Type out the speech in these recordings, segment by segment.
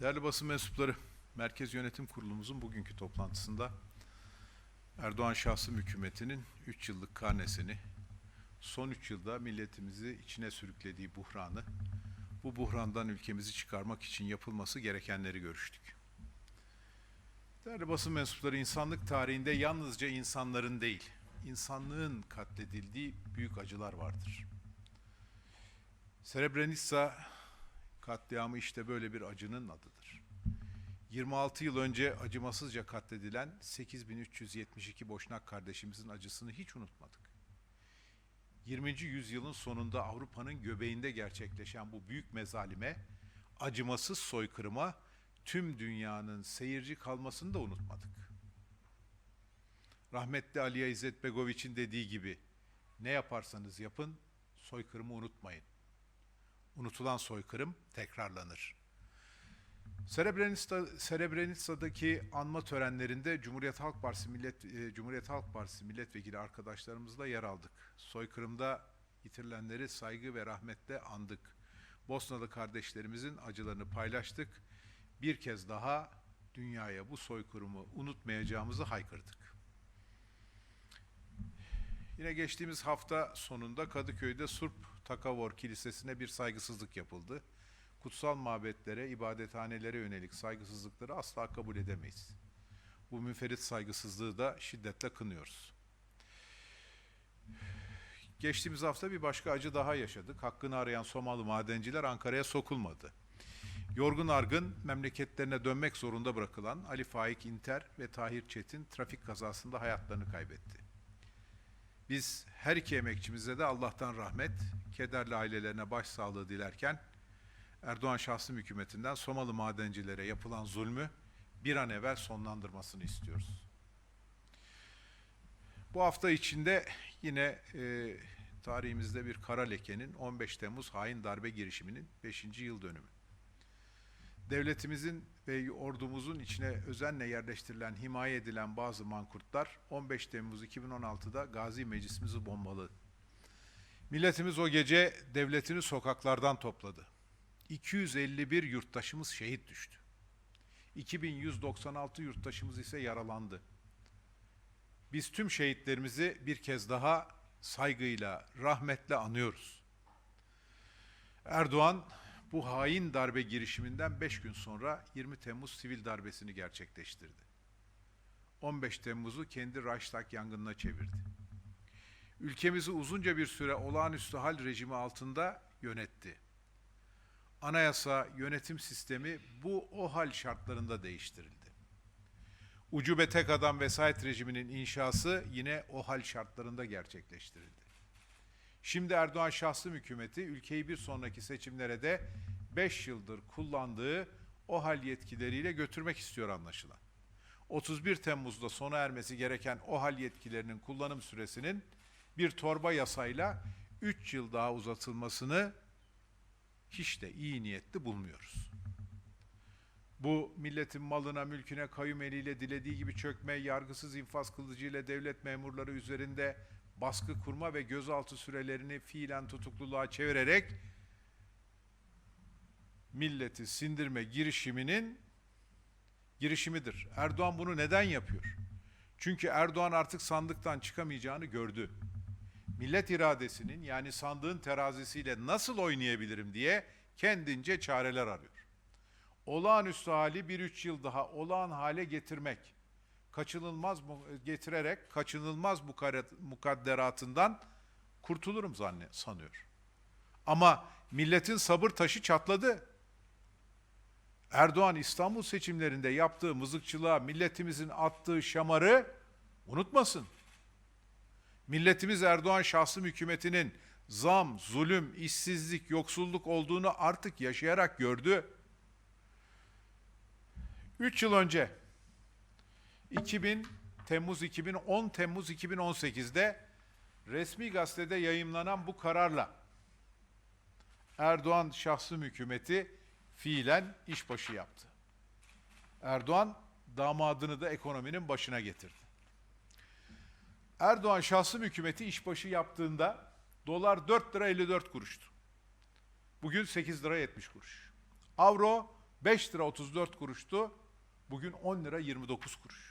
Değerli basın mensupları, Merkez Yönetim Kurulumuzun bugünkü toplantısında Erdoğan şahsım hükümetinin 3 yıllık karnesini, son 3 yılda milletimizi içine sürüklediği buhranı, bu buhrandan ülkemizi çıkarmak için yapılması gerekenleri görüştük. Değerli basın mensupları, insanlık tarihinde yalnızca insanların değil, insanlığın katledildiği büyük acılar vardır. Srebrenica katliamı işte böyle bir acının adıdır. 26 yıl önce acımasızca katledilen 8372 Boşnak kardeşimizin acısını hiç unutmadık. 20. yüzyılın sonunda Avrupa'nın göbeğinde gerçekleşen bu büyük mezalime, acımasız soykırıma tüm dünyanın seyirci kalmasını da unutmadık. Rahmetli Aliye İzzet Begoviç'in dediği gibi ne yaparsanız yapın soykırımı unutmayın. Unutulan soykırım tekrarlanır. Srebrenica, Srebrenica'daki anma törenlerinde Cumhuriyet Halk Partisi Millet e, Cumhuriyet Halk Partisi milletvekili arkadaşlarımızla yer aldık. Soykırımda yitirilenleri saygı ve rahmetle andık. Bosnalı kardeşlerimizin acılarını paylaştık. Bir kez daha dünyaya bu soykırımı unutmayacağımızı haykırdık. Yine geçtiğimiz hafta sonunda Kadıköy'de Surp Takavor Kilisesi'ne bir saygısızlık yapıldı. Kutsal mabetlere, ibadethanelere yönelik saygısızlıkları asla kabul edemeyiz. Bu müferit saygısızlığı da şiddetle kınıyoruz. Geçtiğimiz hafta bir başka acı daha yaşadık. Hakkını arayan Somalı madenciler Ankara'ya sokulmadı. Yorgun argın memleketlerine dönmek zorunda bırakılan Ali Faik İnter ve Tahir Çetin trafik kazasında hayatlarını kaybetti. Biz her iki emekçimize de Allah'tan rahmet, kederli ailelerine başsağlığı dilerken Erdoğan şahsım hükümetinden Somalı madencilere yapılan zulmü bir an evvel sonlandırmasını istiyoruz. Bu hafta içinde yine e, tarihimizde bir kara lekenin 15 Temmuz hain darbe girişiminin 5. yıl dönümü. Devletimizin ve ordumuzun içine özenle yerleştirilen, himaye edilen bazı mankurtlar 15 Temmuz 2016'da Gazi Meclisimizi bombalı. Milletimiz o gece devletini sokaklardan topladı. 251 yurttaşımız şehit düştü. 2196 yurttaşımız ise yaralandı. Biz tüm şehitlerimizi bir kez daha saygıyla, rahmetle anıyoruz. Erdoğan bu hain darbe girişiminden 5 gün sonra 20 Temmuz sivil darbesini gerçekleştirdi. 15 Temmuz'u kendi Reichstag yangınına çevirdi. Ülkemizi uzunca bir süre olağanüstü hal rejimi altında yönetti. Anayasa, yönetim sistemi bu o hal şartlarında değiştirildi. Ucube tek adam vesayet rejiminin inşası yine o hal şartlarında gerçekleştirildi. Şimdi Erdoğan şahsım hükümeti ülkeyi bir sonraki seçimlere de 5 yıldır kullandığı o hal yetkileriyle götürmek istiyor anlaşılan. 31 Temmuz'da sona ermesi gereken o hal yetkilerinin kullanım süresinin bir torba yasayla 3 yıl daha uzatılmasını hiç de iyi niyetli bulmuyoruz. Bu milletin malına, mülküne kayyum eliyle dilediği gibi çökme, yargısız infaz kılıcıyla devlet memurları üzerinde baskı kurma ve gözaltı sürelerini fiilen tutukluluğa çevirerek milleti sindirme girişiminin girişimidir. Erdoğan bunu neden yapıyor? Çünkü Erdoğan artık sandıktan çıkamayacağını gördü. Millet iradesinin yani sandığın terazisiyle nasıl oynayabilirim diye kendince çareler arıyor. Olağanüstü hali bir üç yıl daha olağan hale getirmek, kaçınılmaz mu- getirerek kaçınılmaz mukaret- mukadderatından kurtulurum zanne sanıyor. Ama milletin sabır taşı çatladı. Erdoğan İstanbul seçimlerinde yaptığı mızıkçılığa milletimizin attığı şamarı unutmasın. Milletimiz Erdoğan şahsım hükümetinin zam, zulüm, işsizlik, yoksulluk olduğunu artık yaşayarak gördü. 3 yıl önce 2000 Temmuz 2010 Temmuz 2018'de resmi gazetede yayımlanan bu kararla Erdoğan şahsım hükümeti fiilen işbaşı yaptı. Erdoğan damadını da ekonominin başına getirdi. Erdoğan şahsım hükümeti işbaşı yaptığında dolar 4 lira 54 kuruştu. Bugün 8 lira 70 kuruş. Avro 5 lira 34 kuruştu. Bugün 10 lira 29 kuruş.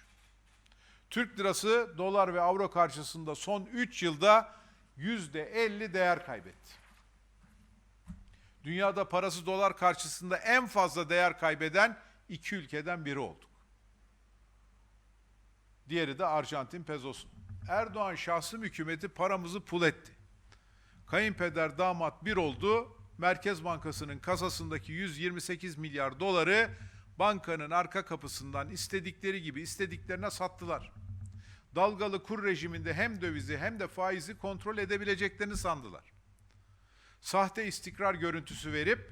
Türk lirası dolar ve avro karşısında son 3 yılda %50 değer kaybetti. Dünyada parası dolar karşısında en fazla değer kaybeden iki ülkeden biri olduk. Diğeri de Arjantin pezosu. Erdoğan şahsım hükümeti paramızı pul etti. Kayınpeder damat bir oldu. Merkez Bankası'nın kasasındaki 128 milyar doları bankanın arka kapısından istedikleri gibi istediklerine sattılar. Dalgalı kur rejiminde hem dövizi hem de faizi kontrol edebileceklerini sandılar. Sahte istikrar görüntüsü verip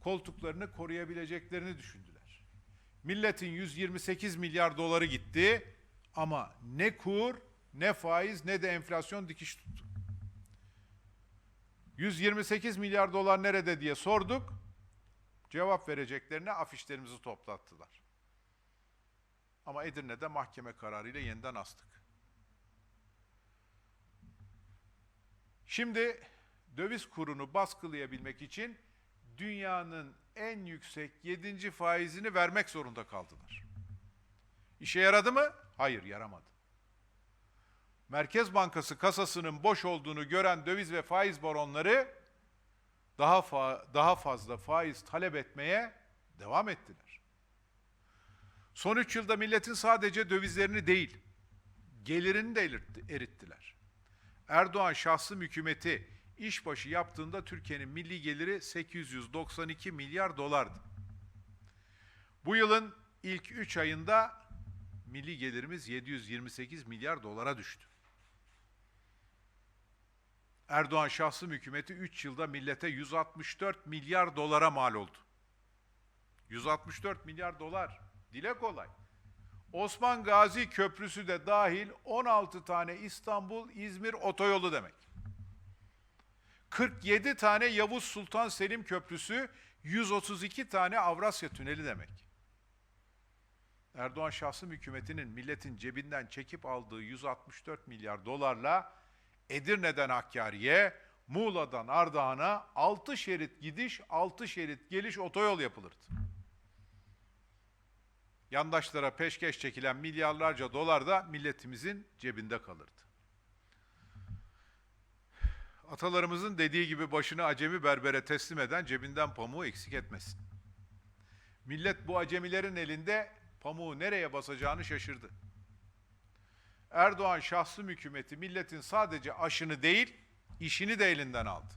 koltuklarını koruyabileceklerini düşündüler. Milletin 128 milyar doları gitti ama ne kur, ne faiz, ne de enflasyon dikiş tuttu. 128 milyar dolar nerede diye sorduk. Cevap vereceklerine afişlerimizi toplattılar. Ama Edirne'de mahkeme kararıyla yeniden astık. Şimdi döviz kurunu baskılayabilmek için dünyanın en yüksek 7. faizini vermek zorunda kaldılar. İşe yaradı mı? Hayır, yaramadı. Merkez Bankası kasasının boş olduğunu gören döviz ve faiz baronları daha fa- daha fazla faiz talep etmeye devam ettiler. Son 3 yılda milletin sadece dövizlerini değil, gelirini de eritti- erittiler. Erdoğan şahsım hükümeti işbaşı yaptığında Türkiye'nin milli geliri 892 milyar dolardı. Bu yılın ilk 3 ayında milli gelirimiz 728 milyar dolara düştü. Erdoğan şahsım hükümeti 3 yılda millete 164 milyar dolara mal oldu. 164 milyar dolar. Dile kolay. Osman Gazi Köprüsü de dahil 16 tane İstanbul-İzmir otoyolu demek. 47 tane Yavuz Sultan Selim Köprüsü, 132 tane Avrasya Tüneli demek. Erdoğan şahsım hükümetinin milletin cebinden çekip aldığı 164 milyar dolarla Edirne'den Hakkari'ye, Muğla'dan Ardahan'a 6 şerit gidiş, 6 şerit geliş otoyol yapılırdı. Yandaşlara peşkeş çekilen milyarlarca dolar da milletimizin cebinde kalırdı. Atalarımızın dediği gibi başını acemi berbere teslim eden cebinden pamuğu eksik etmesin. Millet bu acemilerin elinde pamuğu nereye basacağını şaşırdı. Erdoğan şahsım hükümeti milletin sadece aşını değil, işini de elinden aldı.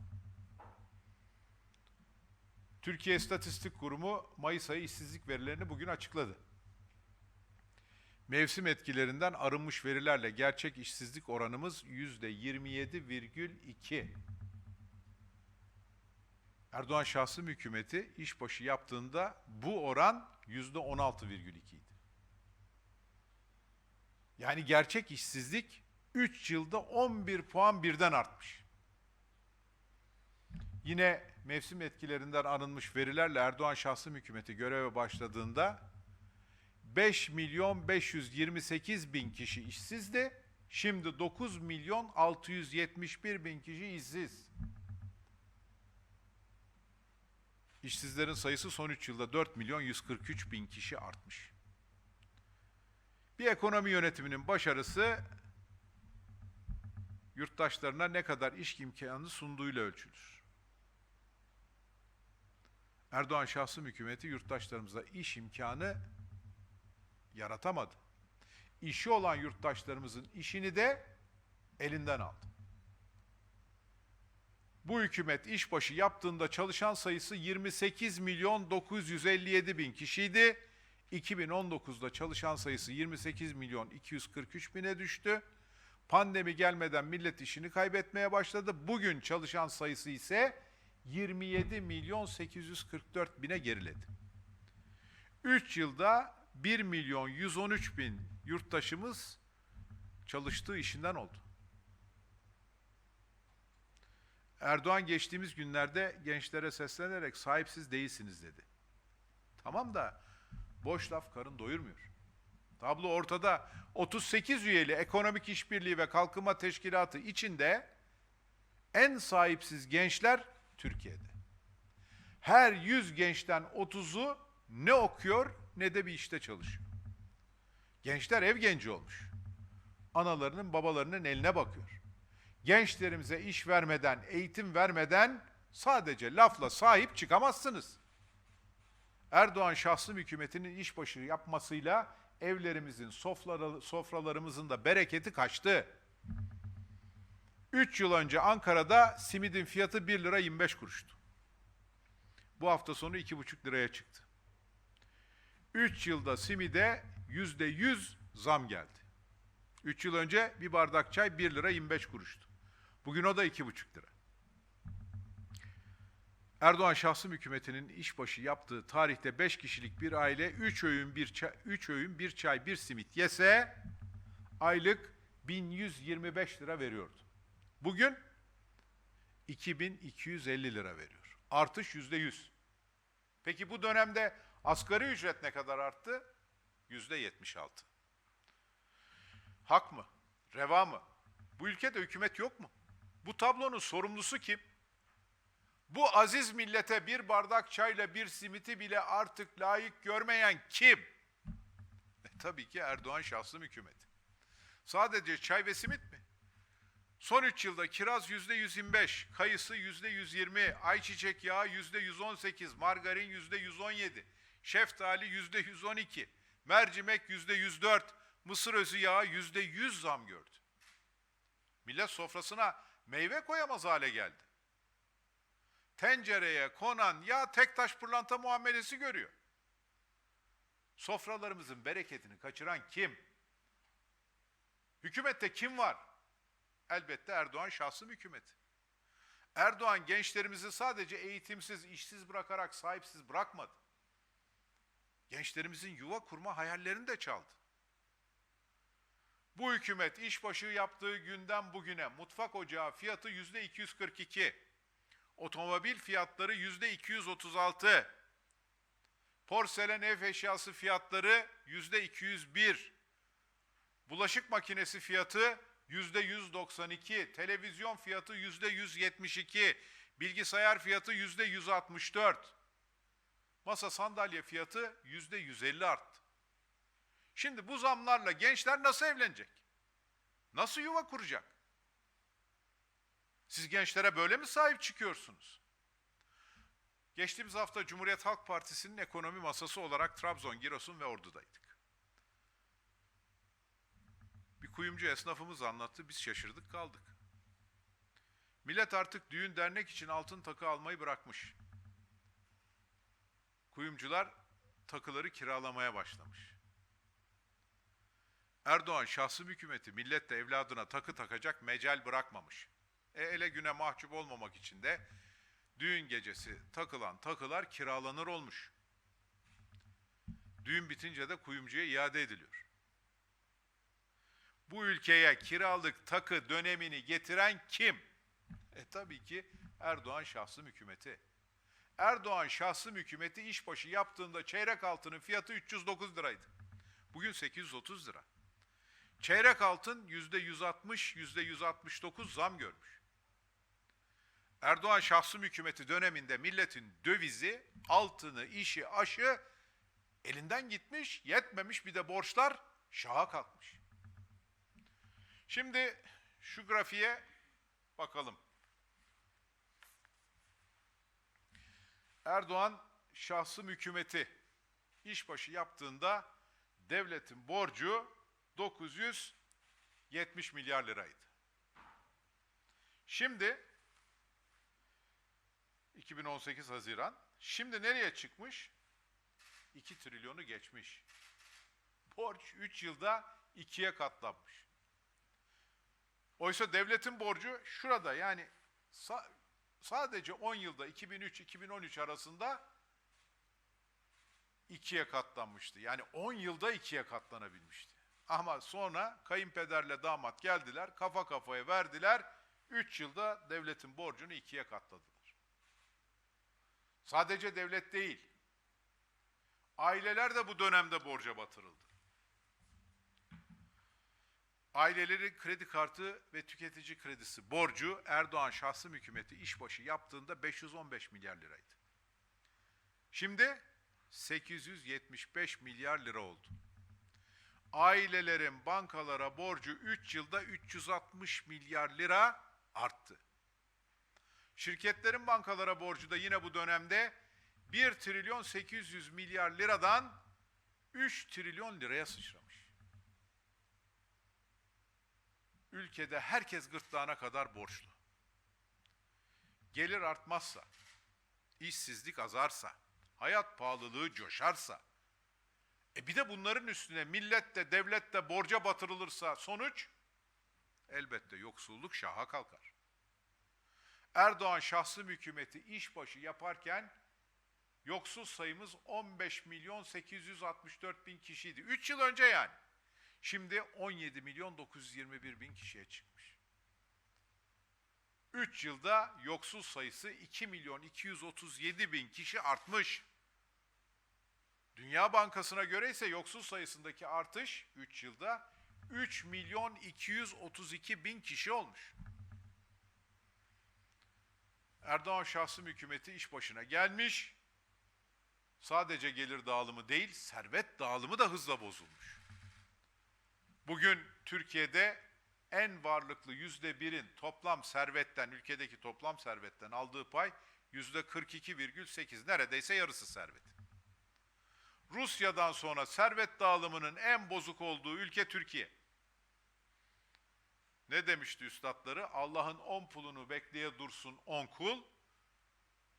Türkiye İstatistik Kurumu Mayıs ayı işsizlik verilerini bugün açıkladı. Mevsim etkilerinden arınmış verilerle gerçek işsizlik oranımız yüzde 27,2. Erdoğan şahsım hükümeti işbaşı yaptığında bu oran yüzde 16,2 idi. Yani gerçek işsizlik 3 yılda 11 puan birden artmış. Yine mevsim etkilerinden alınmış verilerle Erdoğan şahsım hükümeti göreve başladığında 5 milyon 528 bin kişi işsizdi. Şimdi 9 milyon 671 bin kişi işsiz. İşsizlerin sayısı son 3 yılda 4 milyon 143 bin kişi artmış. Bir ekonomi yönetiminin başarısı yurttaşlarına ne kadar iş imkanı sunduğuyla ölçülür. Erdoğan şahsım hükümeti yurttaşlarımıza iş imkanı yaratamadı. İşi olan yurttaşlarımızın işini de elinden aldı. Bu hükümet işbaşı yaptığında çalışan sayısı 28 milyon 957 bin kişiydi. 2019'da çalışan sayısı 28 milyon 243 bine düştü. Pandemi gelmeden millet işini kaybetmeye başladı. Bugün çalışan sayısı ise 27 milyon 844 bine geriledi. 3 yılda 1 milyon 113 bin yurttaşımız çalıştığı işinden oldu. Erdoğan geçtiğimiz günlerde gençlere seslenerek sahipsiz değilsiniz dedi. Tamam da boş laf karın doyurmuyor. Tablo ortada. 38 üyeli Ekonomik İşbirliği ve Kalkınma Teşkilatı içinde en sahipsiz gençler Türkiye'de. Her 100 gençten 30'u ne okuyor ne de bir işte çalışıyor. Gençler ev genci olmuş. Analarının babalarının eline bakıyor. Gençlerimize iş vermeden, eğitim vermeden sadece lafla sahip çıkamazsınız. Erdoğan şahsım hükümetinin işbaşı yapmasıyla evlerimizin, sofraları- sofralarımızın da bereketi kaçtı. 3 yıl önce Ankara'da simidin fiyatı 1 lira 25 kuruştu. Bu hafta sonu 2,5 liraya çıktı. 3 yılda simide %100 zam geldi. 3 yıl önce bir bardak çay 1 lira 25 kuruştu. Bugün o da 2,5 lira. Erdoğan şahsım hükümetinin işbaşı yaptığı tarihte 5 kişilik bir aile 3 öğün bir çay, 3 öğün bir çay bir simit yese aylık 1125 lira veriyordu. Bugün 2250 lira veriyor. Artış yüzde yüz. Peki bu dönemde asgari ücret ne kadar arttı? Yüzde 76. Hak mı? Reva mı? Bu ülkede hükümet yok mu? Bu tablonun sorumlusu kim? Bu aziz millete bir bardak çayla bir simiti bile artık layık görmeyen kim? E, tabii ki Erdoğan şahsım hükümeti. Sadece çay ve simit mi? Son 3 yılda kiraz yüzde 125, kayısı yüzde 120, ayçiçek yağı yüzde 118, margarin yüzde 117, şeftali yüzde 112, mercimek yüzde 104, mısır özü yağı yüzde 100 zam gördü. Millet sofrasına meyve koyamaz hale geldi. Tencereye konan yağ tek taş pırlanta muamelesi görüyor. Sofralarımızın bereketini kaçıran kim? Hükümette kim var? Elbette Erdoğan şahsım hükümeti. Erdoğan gençlerimizi sadece eğitimsiz, işsiz bırakarak sahipsiz bırakmadı. Gençlerimizin yuva kurma hayallerini de çaldı. Bu hükümet işbaşı yaptığı günden bugüne mutfak ocağı fiyatı yüzde 242, otomobil fiyatları yüzde 236, porselen ev eşyası fiyatları yüzde 201, bulaşık makinesi fiyatı yüzde 192, televizyon fiyatı yüzde 172, bilgisayar fiyatı yüzde 164, masa sandalye fiyatı yüzde 150 arttı. Şimdi bu zamlarla gençler nasıl evlenecek? Nasıl yuva kuracak? Siz gençlere böyle mi sahip çıkıyorsunuz? Geçtiğimiz hafta Cumhuriyet Halk Partisi'nin ekonomi masası olarak Trabzon, Giresun ve Ordu'daydık. Bir kuyumcu esnafımız anlattı, biz şaşırdık kaldık. Millet artık düğün dernek için altın takı almayı bırakmış. Kuyumcular takıları kiralamaya başlamış. Erdoğan şahsım hükümeti milletle evladına takı takacak mecal bırakmamış. E ele güne mahcup olmamak için de düğün gecesi takılan takılar kiralanır olmuş. Düğün bitince de kuyumcuya iade ediliyor. Bu ülkeye kiralık takı dönemini getiren kim? E tabii ki Erdoğan şahsım hükümeti. Erdoğan şahsım hükümeti işbaşı yaptığında çeyrek altının fiyatı 309 liraydı. Bugün 830 lira. Çeyrek altın yüzde 160, yüzde 169 zam görmüş. Erdoğan şahsım hükümeti döneminde milletin dövizi, altını, işi, aşı elinden gitmiş, yetmemiş bir de borçlar şaha kalkmış. Şimdi şu grafiğe bakalım. Erdoğan şahsım hükümeti işbaşı yaptığında devletin borcu 970 milyar liraydı. Şimdi 2018 Haziran. Şimdi nereye çıkmış? 2 trilyonu geçmiş. Borç 3 yılda 2'ye katlanmış. Oysa devletin borcu şurada yani sa- sadece 10 yılda 2003-2013 arasında ikiye katlanmıştı. Yani 10 yılda ikiye katlanabilmişti. Ama sonra kayınpederle damat geldiler, kafa kafaya verdiler. 3 yılda devletin borcunu ikiye katladılar. Sadece devlet değil, aileler de bu dönemde borca batırıldı. Aileleri kredi kartı ve tüketici kredisi borcu Erdoğan şahsım hükümeti işbaşı yaptığında 515 milyar liraydı. Şimdi 875 milyar lira oldu. Ailelerin bankalara borcu 3 yılda 360 milyar lira arttı. Şirketlerin bankalara borcu da yine bu dönemde 1 trilyon 800 milyar liradan 3 trilyon liraya sıçramış. Ülkede herkes gırtlağına kadar borçlu. Gelir artmazsa, işsizlik azarsa, hayat pahalılığı coşarsa, e bir de bunların üstüne millet de devlet de borca batırılırsa sonuç elbette yoksulluk şaha kalkar. Erdoğan şahsım hükümeti işbaşı yaparken yoksul sayımız 15 milyon 864 bin kişiydi. 3 yıl önce yani. Şimdi 17 milyon 921 bin kişiye çıkmış. 3 yılda yoksul sayısı 2 milyon 237 bin kişi artmış. Dünya Bankası'na göre ise yoksul sayısındaki artış 3 yılda 3 milyon 232 bin kişi olmuş. Erdoğan şahsım hükümeti iş başına gelmiş. Sadece gelir dağılımı değil, servet dağılımı da hızla bozulmuş. Bugün Türkiye'de en varlıklı yüzde birin toplam servetten, ülkedeki toplam servetten aldığı pay yüzde 42,8 neredeyse yarısı servet. Rusya'dan sonra servet dağılımının en bozuk olduğu ülke Türkiye. Ne demişti üstadları? Allah'ın on pulunu bekleye dursun on kul.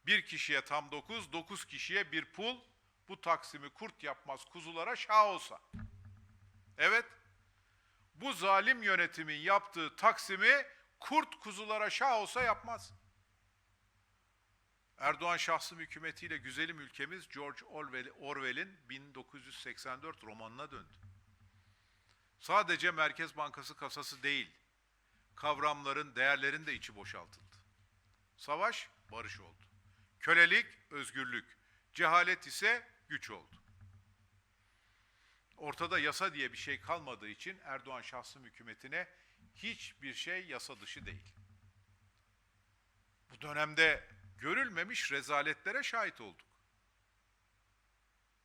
Bir kişiye tam dokuz, dokuz kişiye bir pul. Bu taksimi kurt yapmaz kuzulara şah olsa. Evet, bu zalim yönetimin yaptığı taksimi kurt kuzulara şah olsa yapmaz. Erdoğan şahsım hükümetiyle güzelim ülkemiz George Orwell- Orwell'in 1984 romanına döndü. Sadece Merkez Bankası kasası değil, kavramların, değerlerin de içi boşaltıldı. Savaş, barış oldu. Kölelik, özgürlük. Cehalet ise güç oldu. Ortada yasa diye bir şey kalmadığı için Erdoğan şahsım hükümetine hiçbir şey yasa dışı değil. Bu dönemde görülmemiş rezaletlere şahit olduk.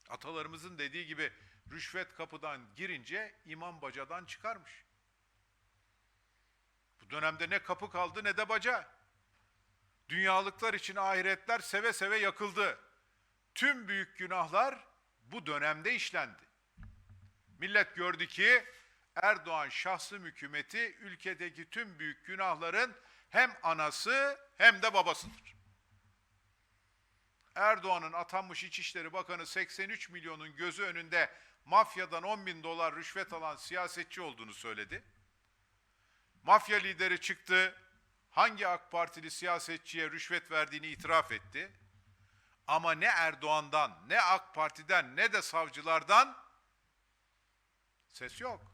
Atalarımızın dediği gibi rüşvet kapıdan girince imam bacadan çıkarmış. Dönemde ne kapı kaldı ne de baca. Dünyalıklar için ahiretler seve seve yakıldı. Tüm büyük günahlar bu dönemde işlendi. Millet gördü ki Erdoğan şahsım hükümeti ülkedeki tüm büyük günahların hem anası hem de babasıdır. Erdoğan'ın atanmış İçişleri Bakanı 83 milyonun gözü önünde mafyadan 10 bin dolar rüşvet alan siyasetçi olduğunu söyledi. Mafya lideri çıktı, hangi AK Partili siyasetçiye rüşvet verdiğini itiraf etti. Ama ne Erdoğan'dan, ne AK Parti'den, ne de savcılardan ses yok.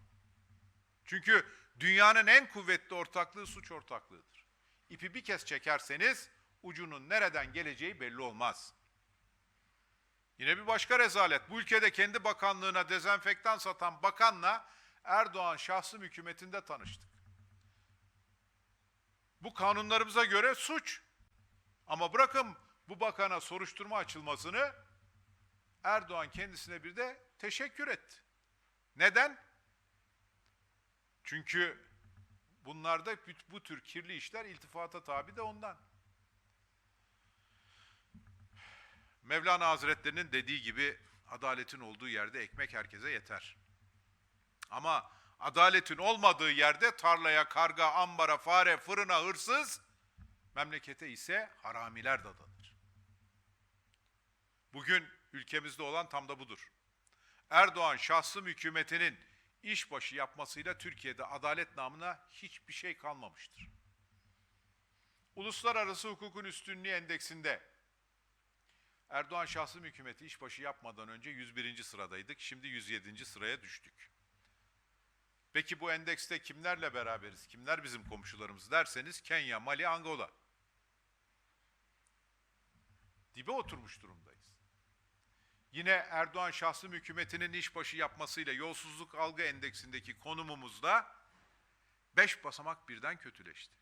Çünkü dünyanın en kuvvetli ortaklığı suç ortaklığıdır. İpi bir kez çekerseniz ucunun nereden geleceği belli olmaz. Yine bir başka rezalet. Bu ülkede kendi bakanlığına dezenfektan satan bakanla Erdoğan şahsım hükümetinde tanıştık. Bu kanunlarımıza göre suç. Ama bırakın bu bakana soruşturma açılmasını Erdoğan kendisine bir de teşekkür etti. Neden? Çünkü bunlarda bu, tür kirli işler iltifata tabi de ondan. Mevlana Hazretlerinin dediği gibi adaletin olduğu yerde ekmek herkese yeter. Ama adaletin olmadığı yerde tarlaya, karga, ambara, fare, fırına, hırsız, memlekete ise haramiler dadanır. Bugün ülkemizde olan tam da budur. Erdoğan şahsım hükümetinin işbaşı yapmasıyla Türkiye'de adalet namına hiçbir şey kalmamıştır. Uluslararası hukukun üstünlüğü endeksinde Erdoğan şahsım hükümeti işbaşı yapmadan önce 101. sıradaydık. Şimdi 107. sıraya düştük. Peki bu endekste kimlerle beraberiz? Kimler bizim komşularımız derseniz Kenya, Mali, Angola. Dibe oturmuş durumdayız. Yine Erdoğan şahsım hükümetinin işbaşı yapmasıyla yolsuzluk algı endeksindeki konumumuzda 5 basamak birden kötüleşti.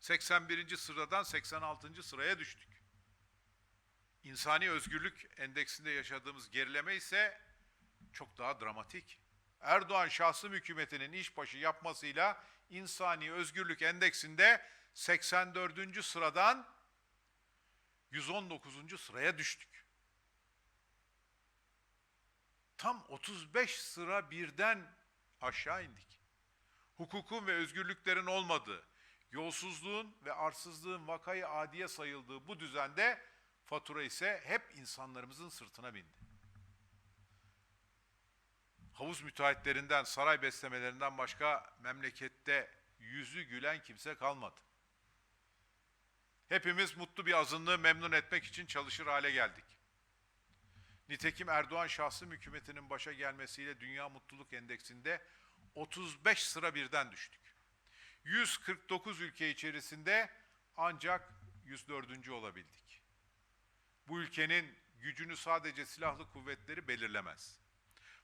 81. sıradan 86. sıraya düştük. İnsani özgürlük endeksinde yaşadığımız gerileme ise çok daha dramatik. Erdoğan şahsım hükümetinin işbaşı yapmasıyla insani özgürlük endeksinde 84. sıradan 119. sıraya düştük. Tam 35 sıra birden aşağı indik. Hukukun ve özgürlüklerin olmadığı, yolsuzluğun ve arsızlığın vakayı adiye sayıldığı bu düzende fatura ise hep insanlarımızın sırtına bindi. Havuz müteahhitlerinden, saray beslemelerinden başka memlekette yüzü gülen kimse kalmadı. Hepimiz mutlu bir azınlığı memnun etmek için çalışır hale geldik. Nitekim Erdoğan şahsım hükümetinin başa gelmesiyle Dünya Mutluluk Endeksinde 35 sıra birden düştük. 149 ülke içerisinde ancak 104. olabildik. Bu ülkenin gücünü sadece silahlı kuvvetleri belirlemez.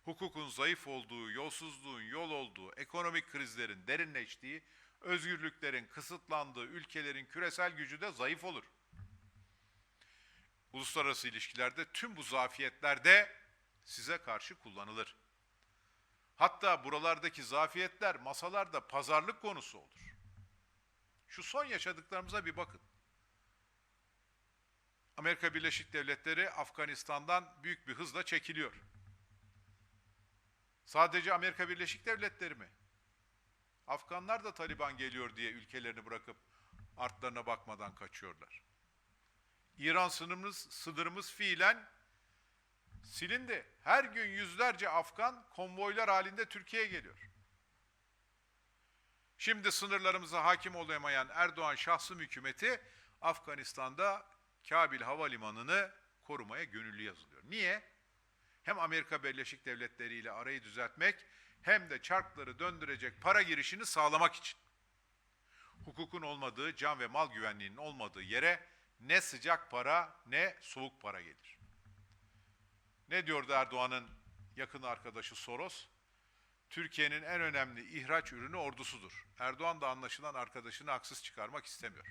Hukukun zayıf olduğu, yolsuzluğun yol olduğu, ekonomik krizlerin derinleştiği, özgürlüklerin kısıtlandığı ülkelerin küresel gücü de zayıf olur. Uluslararası ilişkilerde tüm bu zafiyetler de size karşı kullanılır. Hatta buralardaki zafiyetler masalarda pazarlık konusu olur. Şu son yaşadıklarımıza bir bakın. Amerika Birleşik Devletleri Afganistan'dan büyük bir hızla çekiliyor. Sadece Amerika Birleşik Devletleri mi? Afganlar da Taliban geliyor diye ülkelerini bırakıp artlarına bakmadan kaçıyorlar. İran sınırımız, sınırımız fiilen silindi. Her gün yüzlerce Afgan konvoylar halinde Türkiye'ye geliyor. Şimdi sınırlarımıza hakim olamayan Erdoğan şahsım hükümeti Afganistan'da Kabil Havalimanı'nı korumaya gönüllü yazılıyor. Niye? Hem Amerika Birleşik Devletleri ile arayı düzeltmek hem de çarkları döndürecek para girişini sağlamak için. Hukukun olmadığı, can ve mal güvenliğinin olmadığı yere ne sıcak para ne soğuk para gelir. Ne diyordu Erdoğan'ın yakın arkadaşı Soros? Türkiye'nin en önemli ihraç ürünü ordusudur. Erdoğan da anlaşılan arkadaşını haksız çıkarmak istemiyor.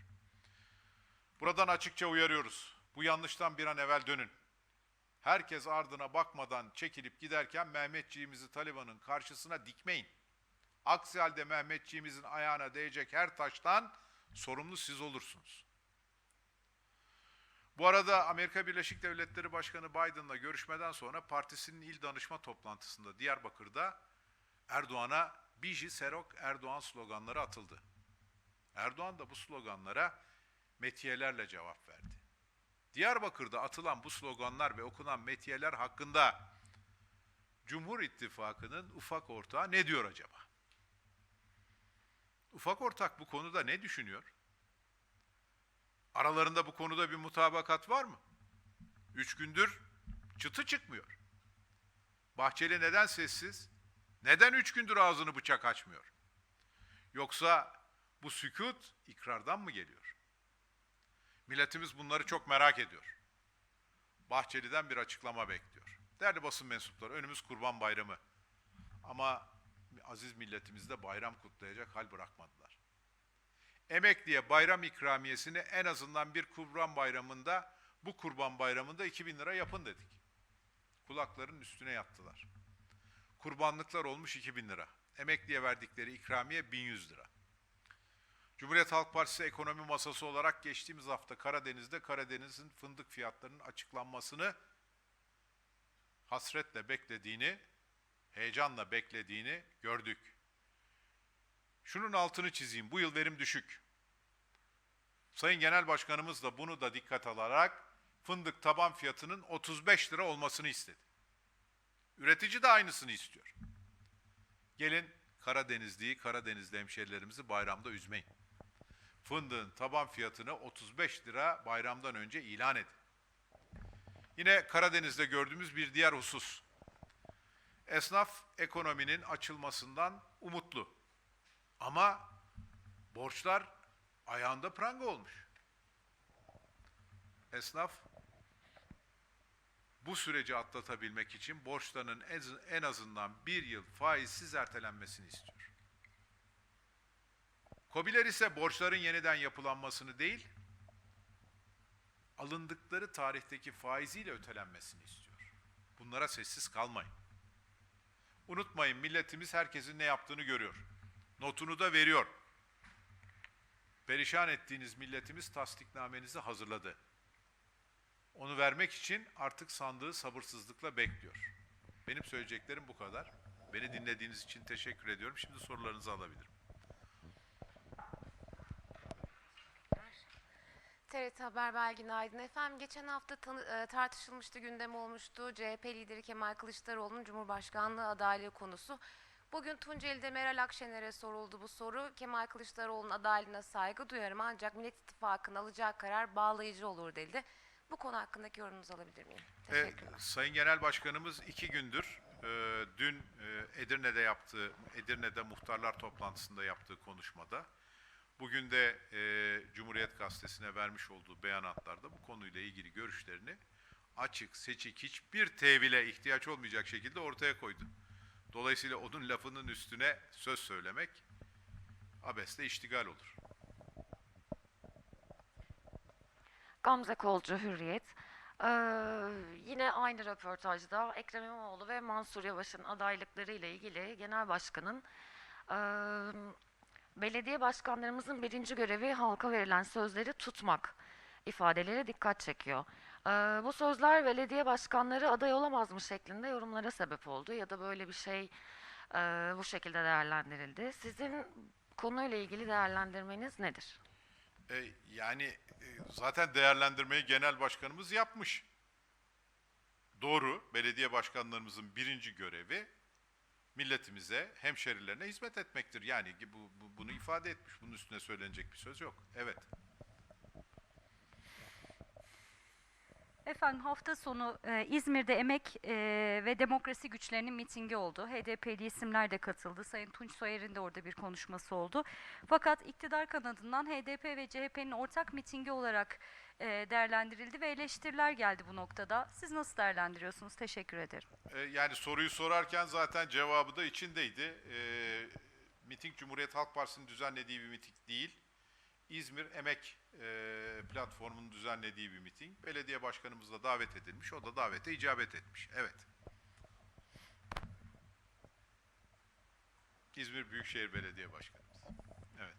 Buradan açıkça uyarıyoruz. Bu yanlıştan bir an evvel dönün. Herkes ardına bakmadan çekilip giderken Mehmetçiğimizi Taliban'ın karşısına dikmeyin. Aksi halde Mehmetçiğimizin ayağına değecek her taştan sorumlu siz olursunuz. Bu arada Amerika Birleşik Devletleri Başkanı Biden'la görüşmeden sonra partisinin il danışma toplantısında Diyarbakır'da Erdoğan'a Biji Serok Erdoğan sloganları atıldı. Erdoğan da bu sloganlara metiyelerle cevap verdi. Diyarbakır'da atılan bu sloganlar ve okunan metiyeler hakkında Cumhur İttifakı'nın ufak ortağı ne diyor acaba? Ufak ortak bu konuda ne düşünüyor? Aralarında bu konuda bir mutabakat var mı? Üç gündür çıtı çıkmıyor. Bahçeli neden sessiz? Neden üç gündür ağzını bıçak açmıyor? Yoksa bu sükut ikrardan mı geliyor? Milletimiz bunları çok merak ediyor. Bahçeli'den bir açıklama bekliyor. Değerli basın mensupları, önümüz Kurban Bayramı. Ama aziz milletimizde bayram kutlayacak hal bırakmadılar. Emekliye bayram ikramiyesini en azından bir kurban bayramında, bu kurban bayramında 2000 lira yapın dedik. Kulakların üstüne yattılar. Kurbanlıklar olmuş 2000 lira. Emekliye verdikleri ikramiye 1100 lira. Cumhuriyet Halk Partisi ekonomi masası olarak geçtiğimiz hafta Karadeniz'de Karadeniz'in fındık fiyatlarının açıklanmasını hasretle beklediğini, heyecanla beklediğini gördük. Şunun altını çizeyim. Bu yıl verim düşük. Sayın Genel Başkanımız da bunu da dikkat alarak fındık taban fiyatının 35 lira olmasını istedi. Üretici de aynısını istiyor. Gelin Karadenizliyi, Karadenizli hemşerilerimizi bayramda üzmeyin. Fındığın taban fiyatını 35 lira bayramdan önce ilan edin. Yine Karadeniz'de gördüğümüz bir diğer husus. Esnaf ekonominin açılmasından umutlu. Ama borçlar ayağında pranga olmuş. Esnaf bu süreci atlatabilmek için borçlarının en azından bir yıl faizsiz ertelenmesini istiyor. Kobiler ise borçların yeniden yapılanmasını değil, alındıkları tarihteki faiziyle ötelenmesini istiyor. Bunlara sessiz kalmayın. Unutmayın milletimiz herkesin ne yaptığını görüyor. Notunu da veriyor. Perişan ettiğiniz milletimiz tasdiknamenizi hazırladı. Onu vermek için artık sandığı sabırsızlıkla bekliyor. Benim söyleyeceklerim bu kadar. Beni dinlediğiniz için teşekkür ediyorum. Şimdi sorularınızı alabilirim. TRT Haber Belgin Aydın. Efendim geçen hafta e, tartışılmıştı, gündem olmuştu. CHP lideri Kemal Kılıçdaroğlu'nun Cumhurbaşkanlığı adaylığı konusu. Bugün Tunceli'de Meral Akşener'e soruldu bu soru. Kemal Kılıçdaroğlu'nun adaylığına saygı duyarım ancak Millet İttifakı'nın alacağı karar bağlayıcı olur dedi. Bu konu hakkındaki yorumunuzu alabilir miyim? E, Teşekkürler. Sayın Genel Başkanımız iki gündür e, dün e, Edirne'de yaptığı, Edirne'de muhtarlar toplantısında yaptığı konuşmada, bugün de e, Cumhuriyet Gazetesi'ne vermiş olduğu beyanatlarda bu konuyla ilgili görüşlerini açık, seçik, hiçbir tevhile ihtiyaç olmayacak şekilde ortaya koydu. Dolayısıyla onun lafının üstüne söz söylemek abesle iştigal olur. Gamze Kolcu Hürriyet. Ee, yine aynı röportajda Ekrem İmamoğlu ve Mansur Yavaş'ın adaylıkları ile ilgili Genel Başkan'ın eee, belediye başkanlarımızın birinci görevi halka verilen sözleri tutmak ifadeleri dikkat çekiyor. Eee, bu sözler belediye başkanları aday olamaz mı şeklinde yorumlara sebep oldu ya da böyle bir şey eee, bu şekilde değerlendirildi. Sizin konuyla ilgili değerlendirmeniz nedir? E, yani e, zaten değerlendirmeyi genel başkanımız yapmış. Doğru, belediye başkanlarımızın birinci görevi milletimize, hemşerilerine hizmet etmektir. Yani bu, bu- bunu ifade etmiş. Bunun üstüne söylenecek bir söz yok. Evet. Efendim hafta sonu e, İzmir'de Emek e, ve Demokrasi Güçlerinin mitingi oldu. HDP'li isimler de katıldı. Sayın Tunç Soyer'in de orada bir konuşması oldu. Fakat iktidar kanadından HDP ve CHP'nin ortak mitingi olarak e, değerlendirildi ve eleştiriler geldi bu noktada. Siz nasıl değerlendiriyorsunuz? Teşekkür ederim. E, yani soruyu sorarken zaten cevabı da içindeydi. E, miting Cumhuriyet Halk Partisi'nin düzenlediği bir miting değil. İzmir Emek e, platformunun düzenlediği bir miting. Belediye başkanımız da davet edilmiş. O da davete icabet etmiş. Evet. İzmir Büyükşehir Belediye Başkanımız. Evet.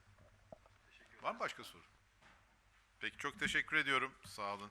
Var mı başka soru? Peki çok teşekkür ediyorum. Sağ olun.